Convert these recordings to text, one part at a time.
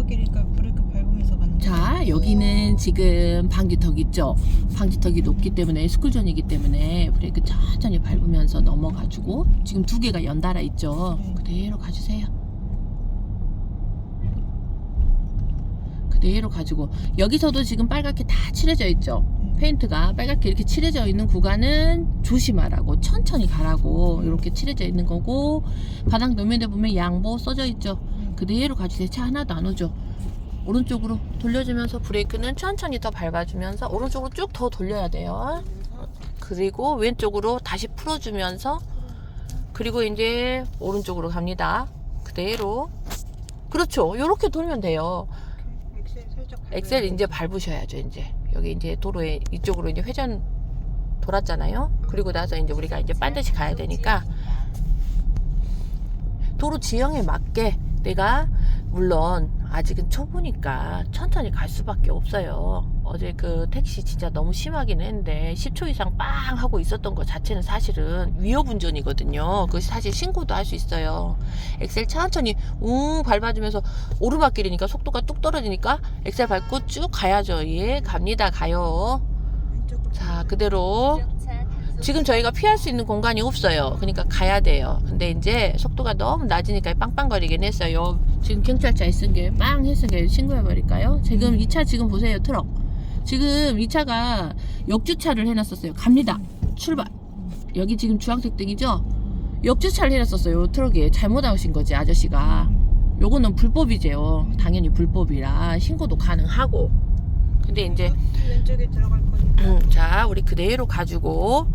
오르막길이니까 브레이크 밟으면서 가는. 자, 여기는 지금 방지턱 있죠? 방지턱이 높기 때문에 스쿨존이기 때문에 브레이크 천천히 밟으면서 넘어가지고 지금 두 개가 연달아 있죠? 네. 그대로 가주세요. 그대로 가지고 여기서도 지금 빨갛게 다 칠해져 있죠? 음. 페인트가 빨갛게 이렇게 칠해져 있는 구간은 조심하라고 천천히 가라고 이렇게 칠해져 있는 거고 바닥 노면에 보면 양보 써져 있죠? 음. 그대로 가주세요. 차 하나도 안 오죠. 오른쪽으로 돌려주면서 브레이크는 천천히 더 밟아주면서 오른쪽으로 쭉 더 돌려야 돼요. 그리고 왼쪽으로 다시 풀어주면서 그리고 이제 오른쪽으로 갑니다. 그대로 그렇죠. 이렇게 돌면 돼요. 엑셀. 이제 밟으셔야죠. 이제 여기 이제 도로에 이쪽으로 이제 회전 돌았잖아요. 그리고 나서 이제 우리가 이제 반드시 가야 되니까 도로 지형에 맞게 내가 물론 아직은 초보니까 천천히 갈 수밖에 없어요. 어제 그 택시 진짜 너무 심하긴 했는데 10초 이상 빵 하고 있었던 것 자체는 사실은 위협 운전이거든요. 그 사실 신고도 할 수 있어요. 엑셀 천천히 웅 밟아주면서 오르막길이니까 속도가 뚝 떨어지니까 엑셀 밟고 쭉 가야죠. 예, 갑니다. 가요. 자. 그대로 지금 저희가 피할 수 있는 공간이 없어요. 그러니까 가야 돼요. 근데 이제 속도가 너무 낮으니까 빵빵거리긴 했어요. 지금 경찰차 있은 게빵 했은 게 신고해 버릴까요? 지금 이 차 지금 보세요. 트럭. 지금 이 차가 역주차를 해놨었어요. 갑니다. 출발. 여기 지금 주황색 등이죠? 역주차를 해놨었어요. 트럭에 잘못 하신 거지 아저씨가. 요거는 불법이제요. 당연히 불법이라 신고도 가능하고. 근데 이제 왼쪽에 들어갈 거니까. 음, 자, 우리 그대로 가지고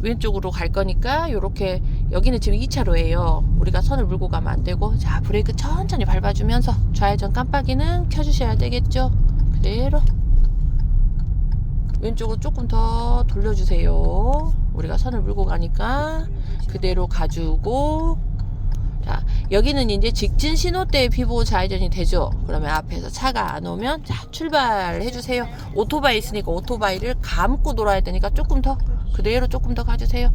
왼쪽으로 갈 거니까 요렇게 여기는 지금 2차로예요. 우리가 선을 물고 가면 안 되고 자, 브레이크 천천히 밟아 주면서 좌회전 깜빡이는 켜 주셔야 되겠죠. 그대로 왼쪽으로 조금 더 돌려주세요. 우리가 선을 물고 가니까 그대로 가지고 자 여기는 이제 직진 신호 때 피보 좌회전이 되죠. 그러면 앞에서 차가 안 오면 자 출발해 주세요. 오토바이 있으니까 오토바이를 감고 돌아야 되니까 조금 더 그대로 조금 더 가주세요.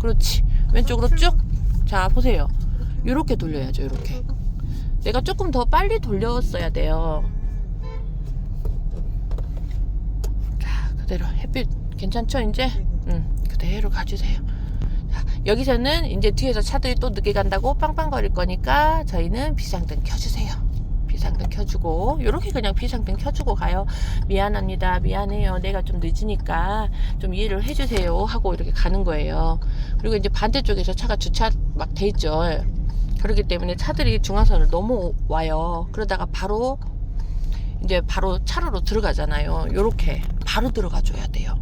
그렇지. 왼쪽으로 쭉. 자 보세요. 이렇게 돌려야죠 이렇게. 내가 조금 더 빨리 돌렸어야 돼요. 자 그대로. 햇빛 괜찮죠 이제? 응, 그대로 가주세요. 자, 여기서는 이제 뒤에서 차들이 또 늦게 간다고 빵빵거릴 거니까 저희는 비상등 켜주세요. 비상등 켜주고 이렇게 그냥 비상등 켜주고 가요. 미안합니다. 미안해요. 내가 좀 늦으니까 좀 이해를 해주세요. 하고 이렇게 가는 거예요. 그리고 이제 반대쪽에서 차가 주차 막 돼 있죠. 그렇기 때문에 차들이 중앙선을 넘어와요. 그러다가 바로 이제 바로 차로로 들어가잖아요. 요렇게 바로 들어가 줘야 돼요.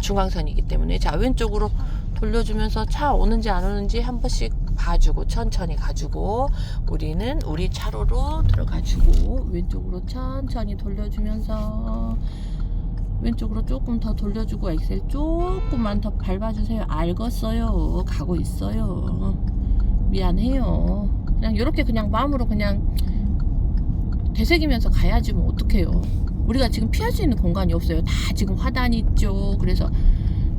중앙선이기 때문에 자 왼쪽으로 돌려주면서 차 오는지 안 오는지 한 번씩 봐주고 천천히 가지고 우리는 우리 차로로 들어가주고 왼쪽으로 천천히 돌려주면서 왼쪽으로 조금 더 돌려주고 엑셀 조금만 더 밟아주세요. 알겠어요. 가고 있어요. 미안해요. 그냥 이렇게 그냥 마음으로 그냥 되새기면서 가야지 뭐 어떡해요. 우리가 지금 피할 수 있는 공간이 없어요. 다 지금 화단이 있죠. 그래서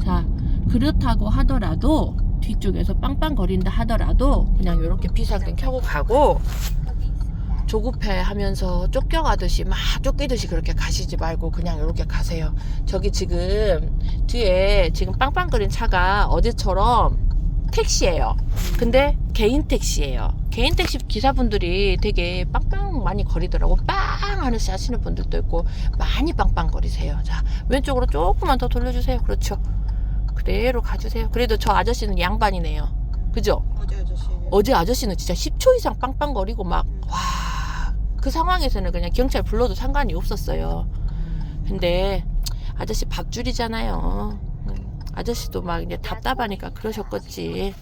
자 그렇다고 하더라도 뒤쪽에서 빵빵거린다 하더라도 그냥 이렇게 비상등 켜고 가고 조급해 하면서 쫓겨가듯이 막 쫓기듯이 그렇게 가시지 말고 그냥 이렇게 가세요. 저기 지금 뒤에 지금 빵빵거린 차가 어제처럼 택시예요. 근데 개인 택시예요. 개인 택시 기사분들이 되게 빵빵 많이 거리더라고. 빵 하면서 하시는 분들도 있고 많이 빵빵 거리세요. 자 왼쪽으로 조금만 더 돌려주세요. 그렇죠 그대로 가주세요. 그래도 저 아저씨는 양반이네요. 그죠? 어제 아저씨. 어제 아저씨는 진짜 10초 이상 빵빵거리고 막 와. 그 상황에서는 그냥 경찰 불러도 상관이 없었어요. 근데 아저씨 밥줄이잖아요. 음, 아저씨도 막 이제 답답하니까 그러셨겠지.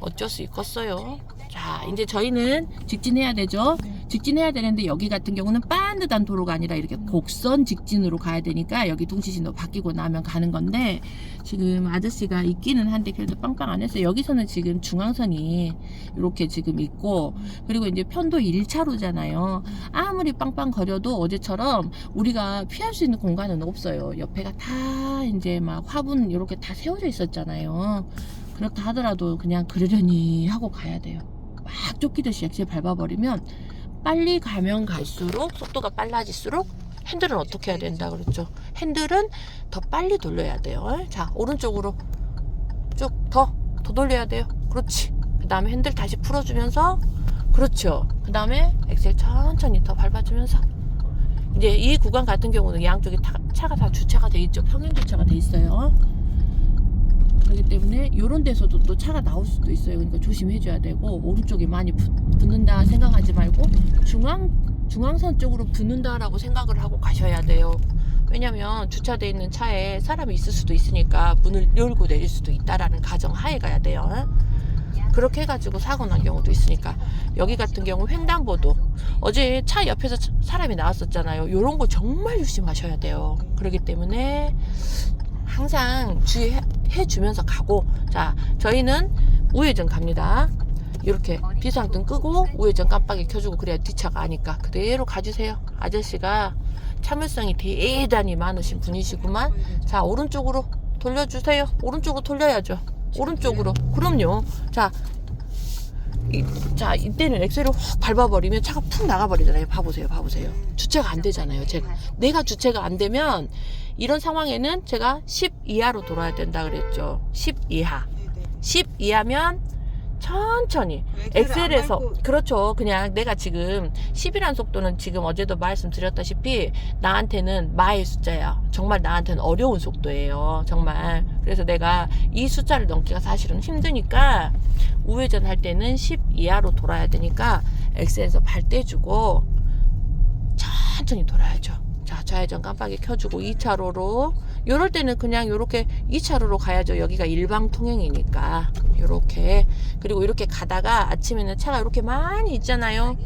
어쩔 수 있겠어요? 자 이제 저희는 직진해야 되죠 직진해야 되는데 여기 같은 경우는 반듯한 도로가 아니라 이렇게 곡선 직진으로 가야 되니까 여기 동시신호 바뀌고 나면 가는 건데 지금 아저씨가 있기는 한데 그래도 빵빵 안 했어요. 여기서는 지금 중앙선이 이렇게 지금 있고 그리고 이제 편도 1차로잖아요. 아무리 빵빵 거려도 어제처럼 우리가 피할 수 있는 공간은 없어요. 옆에가 다 이제 막 화분 이렇게 다 세워져 있었잖아요. 그렇다 하더라도 그냥 그러려니 하고 가야 돼요. 막 쫓기듯이 엑셀 밟아버리면 빨리 가면 갈수록 속도가 빨라질수록 핸들은 어떻게 해야 된다 그랬죠? 핸들은 더 빨리 돌려야 돼요. 자, 오른쪽으로 쭉 더, 더 돌려야 돼요. 그렇지. 그 다음에 핸들 다시 풀어주면서, 그렇죠. 그 다음에 엑셀 천천히 더 밟아주면서. 이제 이 구간 같은 경우는 양쪽에 타- 차가 다 주차가 돼 있죠. 평행 주차가 돼 있어요. 그렇기 때문에 이런 데서도 또 차가 나올 수도 있어요. 그러니까 조심해줘야 되고 오른쪽에 많이 붙, 붙는다 생각하지 말고 중앙 중앙선 쪽으로 붙는다라고 생각을 하고 가셔야 돼요. 왜냐면 주차돼 있는 차에 사람이 있을 수도 있으니까 문을 열고 내릴 수도 있다라는 가정 하에 가야 돼요. 그렇게 해가지고 사고 난 경우도 있으니까 여기 같은 경우 횡단보도 어제 차 옆에서 차- 사람이 나왔었잖아요. 이런 거 정말 조심하셔야 돼요. 그렇기 때문에 항상 주의해 주면서 가고 자 저희는 우회전 갑니다. 이렇게 비상등 끄고 우회전 깜빡이 켜주고 그래야 뒷차가 아니까 그대로 가주세요. 아저씨가 참을성이 대단히 많으신 분이시구만. 자 오른쪽으로 돌려주세요. 오른쪽으로 돌려야죠. 오른쪽으로. 그럼요. 자, 이, 자 이때는 엑셀을 확 밟아버리면 차가 푹 나가버리잖아요. 봐보세요, 봐보세요. 주체가 안 되잖아요. 제가 내가 주체가 안 되면 이런 상황에는 제가 10 이하로 돌아야 된다 그랬죠. 10 이하. 네네. 10 이하면 천천히 엑셀에서 그렇죠. 그냥 내가 지금 10이란 속도는 지금 어제도 말씀드렸다시피 나한테는 마의 숫자야. 정말 나한테는 어려운 속도예요. 정말. 그래서 내가 이 숫자를 넘기가 사실은 힘드니까 우회전 할 때는 10 이하로 돌아야 되니까 엑셀에서 발 떼주고 천천히 돌아야죠. 자, 좌회전 깜빡이 켜주고 2차로로 요럴 때는 그냥 요렇게 2차로로 가야죠. 여기가 일방 통행이니까. 요렇게. 그리고 이렇게 가다가 아침에는 차가 이렇게 많이 있잖아요.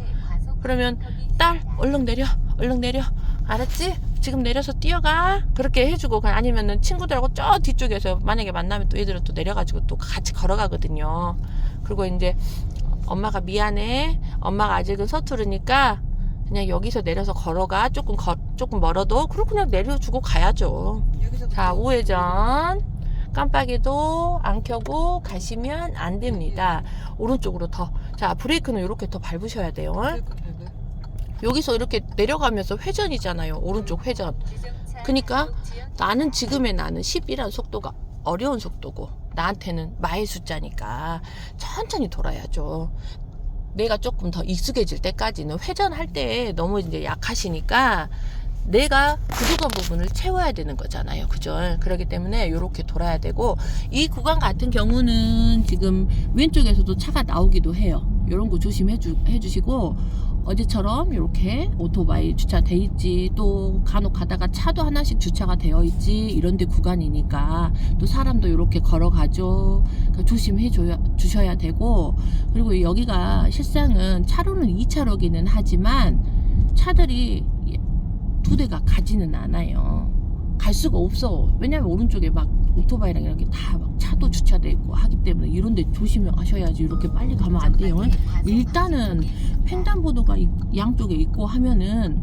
그러면 딸 얼른 내려 얼른 내려 알았지? 지금 내려서 뛰어가 그렇게 해주고 아니면은 친구들하고 저 뒤쪽에서 만약에 만나면 또 얘들은 또 내려가지고 또 같이 걸어가거든요 그리고 이제 엄마가 미안해 엄마가 아직은 서투르니까 그냥 여기서 내려서 걸어가. 조금 거, 조금 멀어도 그리고 그냥 내려주고 가야죠. 자 우회전. 깜빡이도 안 켜고 가시면 안 됩니다. 오른쪽으로 더 자 브레이크는 이렇게 더 밟으셔야 돼요. 여기서 이렇게 내려가면서 회전이잖아요. 오른쪽 회전. 그러니까 나는 지금의 나는 10이라는 속도가 어려운 속도고 나한테는 마의 숫자니까 천천히 돌아야죠. 내가 조금 더 익숙해질 때까지는 회전할 때 너무 이제 약하시니까 내가 부족한 부분을 채워야 되는 거잖아요. 그죠? 그렇기 때문에 이렇게 돌아야 되고 이 구간 같은 경우는 지금 왼쪽에서도 차가 나오기도 해요. 이런 거 조심해 주, 해주시고 어제처럼 이렇게 오토바이 주차돼 있지 또 간혹 가다가 차도 하나씩 주차가 되어 있지 이런 데 구간이니까 또 사람도 이렇게 걸어가죠. 그러니까 조심해 줘야, 주셔야 되고 그리고 여기가 실상은 차로는 2차로기는 하지만 차들이 두 대가 가지는 않아요 갈 수가 없어 왜냐면 오른쪽에 막 오토바이랑 이렇게 다 막 차도 주차돼 있고 하기 때문에 이런 데 조심하셔야지 이렇게 빨리 가면 안 돼요 일단은 횡단보도가 이- 양쪽에 있고 하면은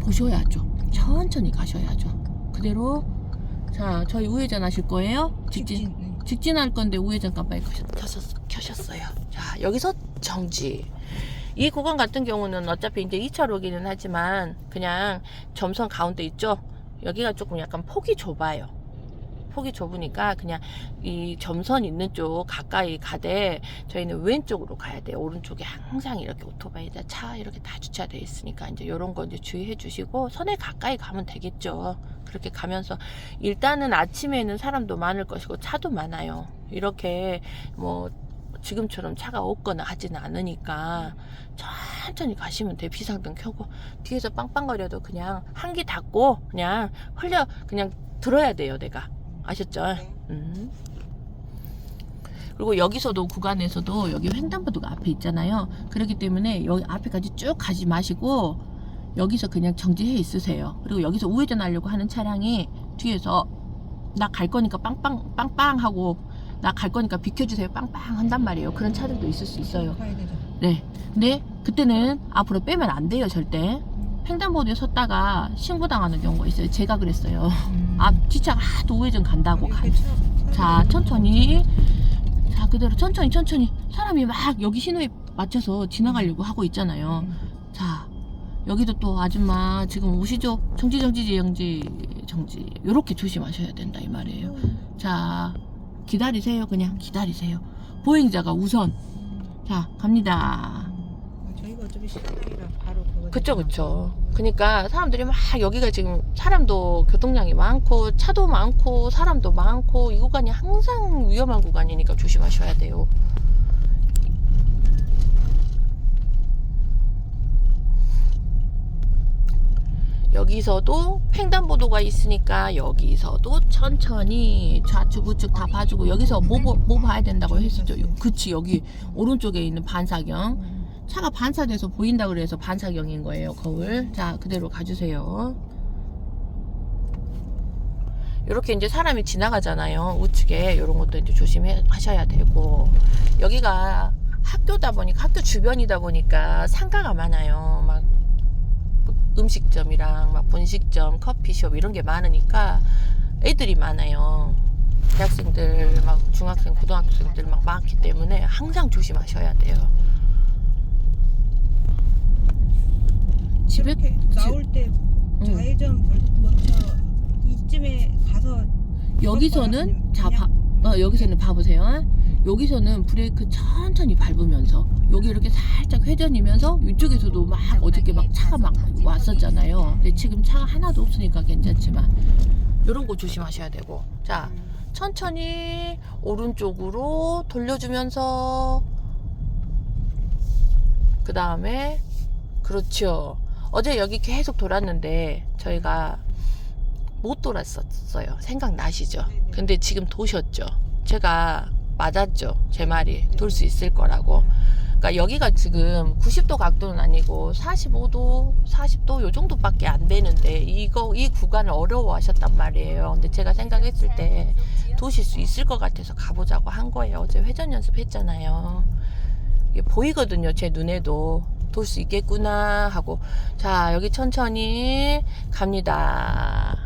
보셔야죠. 천천히 가셔야죠. 그대로 자 저희 우회전 하실 거예요. 직진 직진할 건데 우회전 깜빡이 켜셨, 켜셨어요. 자 여기서 정지. 이 구간 같은 경우는 어차피 이제 2차로기는 하지만 그냥 점선 가운데 있죠. 여기가 조금 약간 폭이 좁아요. 폭이 좁으니까 그냥 이 점선 있는 쪽 가까이 가되 저희는 왼쪽으로 가야 돼요. 오른쪽에 항상 이렇게 오토바이나 차 이렇게 다 주차되어 있으니까 이제 이런 거 이제 주의해 주시고 선에 가까이 가면 되겠죠. 그렇게 가면서 일단은 아침에는 사람도 많을 것이고 차도 많아요. 이렇게 뭐 지금처럼 차가 없거나 하지는 않으니까 천천히 가시면 돼요. 비상등 켜고 뒤에서 빵빵거려도 그냥 한기 닫고 그냥 흘려 그냥 들어야 돼요. 내가 아셨죠? 음. 그리고 여기서도 구간에서도 여기 횡단보도가 앞에 있잖아요. 그렇기 때문에 여기 앞에까지 쭉 가지 마시고 여기서 그냥 정지해 있으세요. 그리고 여기서 우회전 하려고 하는 차량이 뒤에서 나 갈 거니까 빵빵 빵빵 하고 나 갈 거니까 비켜주세요 빵빵 한단 말이에요. 그런 차들도 있을 수 있어요. 가야 되죠. 네. 근데 그때는 앞으로 빼면 안 돼요, 절대. 횡단보도에 섰다가 신고당하는 경우가 있어요. 제가 그랬어요. 앞 뒷차가 하도 우회전 간다고 가. 자, 천천히. 자, 그대로 천천히, 천천히. 사람이 막 여기 신호에 맞춰서 지나가려고 하고 있잖아요. 자, 여기도 또 아줌마 지금 오시죠? 정지, 정지지, 정지, 정지. 요렇게 조심하셔야 된다, 이 말이에요. 자, 기다리세요. 그냥 기다리세요. 보행자가 우선. 자, 갑니다. 아, 저희가 어차피 시간이라 바로 그거 그쵸, 그쵸. 그니까 사람들이 막 여기가 지금 사람도 교통량이 많고, 차도 많고, 사람도 많고, 이 구간이 항상 위험한 구간이니까 조심하셔야 돼요. 여기서도 횡단보도가 있으니까 여기서도 천천히 좌측 우측 다 봐주고 여기서 뭐, 보- 뭐 봐야 된다고 했었죠. 그치 여기 오른쪽에 있는 반사경. 음. 차가 반사돼서 보인다 그래서 반사경인 거예요 거울. 자 그대로 가주세요. 이렇게 이제 사람이 지나가잖아요 우측에. 이런 것도 이제 조심하셔야 되고. 여기가 학교다 보니까 학교 주변이다 보니까 상가가 많아요. 막 음식점이랑 막 분식점 커피숍 이런 게 많으니까 애들이 많아요 대학생들 막 중학생 고등학생들 막 많기 때문에 항상 조심하셔야 돼요 집에 나올 때 응. 좌회전 벌- 먼저 이쯤에 가서 여기서는 자 봐, 어, 여기서는 봐보세요. 여기서는 브레이크 천천히 밟으면서 여기 이렇게 살짝 회전이면서 이쪽에서도 막 어저께 막 차가 막 왔었잖아요. 근데 지금 차가 하나도 없으니까 괜찮지만 이런 거 조심하셔야 되고 자 음. 천천히 오른쪽으로 돌려주면서 그 다음에 그렇죠. 어제 여기 계속 돌았는데 저희가 못 돌았었어요. 생각나시죠? 근데 지금 도셨죠. 제가 맞았죠. 제 말이 돌 수 있을 거라고. 그러니까 여기가 지금 90도 각도는 아니고 45도, 40도 요 정도밖에 안 되는데 이거 이 구간을 어려워 하셨단 말이에요. 근데 제가 생각했을 때 도실 수 있을 것 같아서 가보자고 한 거예요. 어제 회전 연습했잖아요. 이게 보이거든요. 제 눈에도 돌 수 있겠구나 하고 자 여기 천천히 갑니다.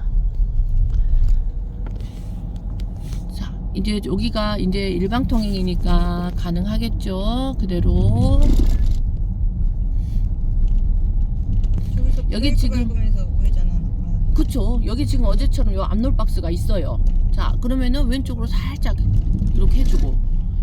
자 이제 여기가 이제 일방 통행이니까 가능하겠죠. 그대로 여기 지금- 그쵸. 여기 지금 어제처럼 요 앞놀 박스가 있어요. 자, 그러면은 왼쪽으로 살짝 이렇게 해주고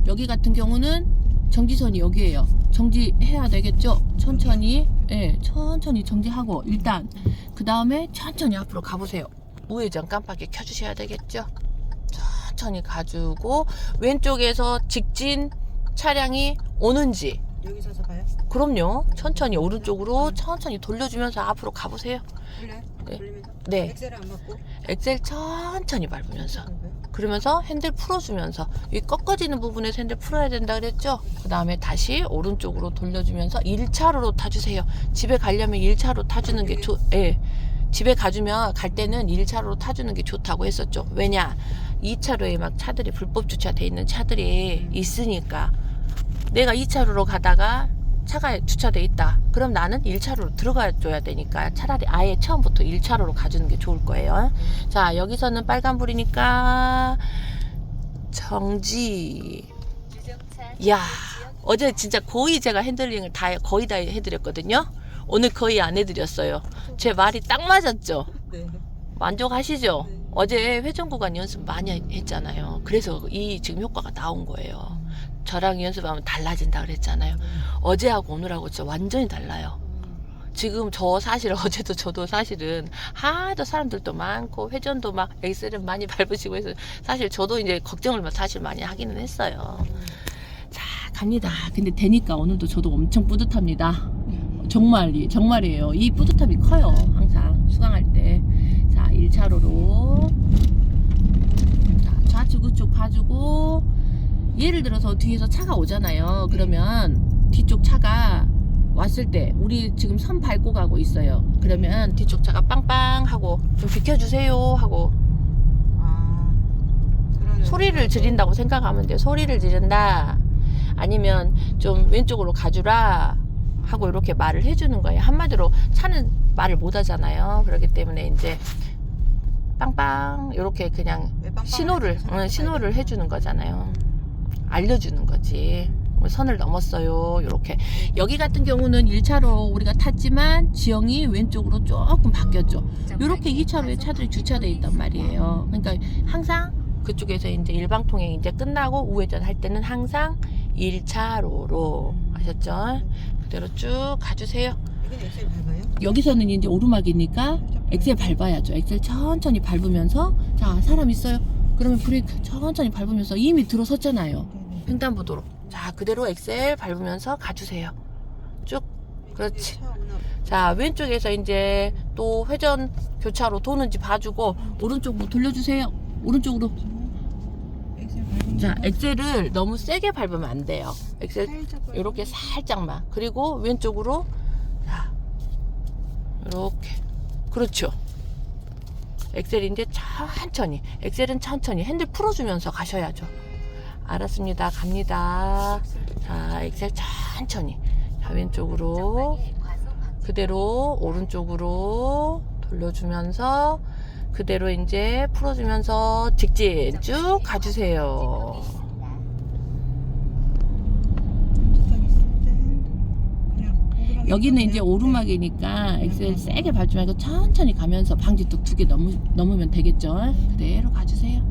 여기 같은 경우는 정지선이 여기에요. 정지해야 되겠죠? 천천히, 예, 천천히 정지하고 일단 그 다음에 천천히 앞으로 가보세요. 우회전 깜빡이 켜주셔야 되겠죠? 천천히 가지고 왼쪽에서 직진 차량이 오는지 여기 서서 봐요? 그럼요. 천천히 오른쪽으로 천천히 돌려주면서 앞으로 가보세요. 네. 돌리면서? 네. 엑셀을 안 맞고? 엑셀 천천히 밟으면서? 그러면서 핸들 풀어주면서 이 꺾어지는 부분에서 핸들 풀어야 된다 그랬죠 그 다음에 다시 오른쪽으로 돌려주면서 1차로로 타주세요 집에 가려면 1차로 타주는 게 좋, 예. 집에 가주면 갈 때는 1차로로 타주는 게 좋다고 했었죠 왜냐 2차로에 막 차들이 불법 주차돼 있는 차들이 있으니까 내가 2차로로 가다가 차가 주차돼 있다. 그럼 나는 1차로로 들어가 줘야 되니까 차라리 아예 처음부터 1차로로 가주는 게 좋을 거예요. 자, 여기서는 빨간불이니까 정지. 야, 어제 진짜 거의 제가 핸들링을 다 거의 다 해드렸거든요. 오늘 거의 안 해드렸어요. 제 말이 딱 맞았죠. 네. 만족하시죠? 네. 어제 회전 구간 연습 많이 했잖아요. 그래서 이 지금 효과가 나온 거예요. 저랑 연습하면 달라진다 그랬잖아요. 어제하고 오늘하고 진짜 완전히 달라요. 지금 저 사실 어제도 저도 사실은 하도 사람들도 많고 회전도 막 엑셀은 많이 밟으시고 해서 사실 저도 이제 걱정을 사실 많이 하기는 했어요. 자 갑니다. 근데 되니까 오늘도 저도 엄청 뿌듯합니다. 정말 정말이에요. 이 뿌듯함이 커요. 항상 수강할 때. 자 1차로로 자, 좌측 우측 봐주고 예를 들어서 뒤에서 차가 오잖아요. 그러면 뒤쪽 차가 왔을 때 우리 지금 선 밟고 가고 있어요. 그러면 뒤쪽 차가 빵빵 하고 좀 비켜주세요 하고 아, 소리를 지른다고 생각하면 돼요. 소리를 지른다. 아니면 좀 왼쪽으로 가주라 하고 이렇게 말을 해주는 거예요. 한마디로 차는 말을 못 하잖아요. 그렇기 때문에 이제 빵빵 이렇게 그냥 신호를? 응, 신호를 해주는 거잖아요. 알려주는 거지. 선을 넘었어요. 이렇게 여기 같은 경우는 1차로 우리가 탔지만 지형이 왼쪽으로 조금 바뀌었죠. 이렇게 2차로에 차들이 주차돼 있단 말이에요. 그러니까 항상 그쪽에서 이제 일방통행 이제 끝나고 우회전 할 때는 항상 1차로로 아셨죠? 그대로 쭉 가주세요. 여기서는 이제 오르막이니까 엑셀 밟아야죠. 엑셀 천천히 밟으면서 자 사람 있어요. 그러면 브레이크 천천히 밟으면서 이미 들어섰잖아요. 횡단보도로. 자 그대로 엑셀 밟으면서 가주세요. 쭉 그렇지. 자 왼쪽에서 이제 또 회전 교차로 도는지 봐주고 오른쪽으로 돌려주세요. 오른쪽으로. 자 엑셀을 너무 세게 밟으면 안 돼요. 엑셀 이렇게 살짝만. 그리고 왼쪽으로 자 이렇게 그렇죠. 엑셀 이제 천천히. 엑셀은 천천히 핸들 풀어주면서 가셔야죠. 알았습니다. 갑니다. 자 엑셀 천천히. 자 왼쪽으로 그대로 오른쪽으로 돌려주면서 그대로 이제 풀어주면서 직진 쭉 가주세요. 여기는. 이제 오르막이니까 네. 엑셀 세게 밟지 말고 천천히 가면서 방지턱 두 개 넘으, 넘으면 되겠죠. 그대로 가주세요.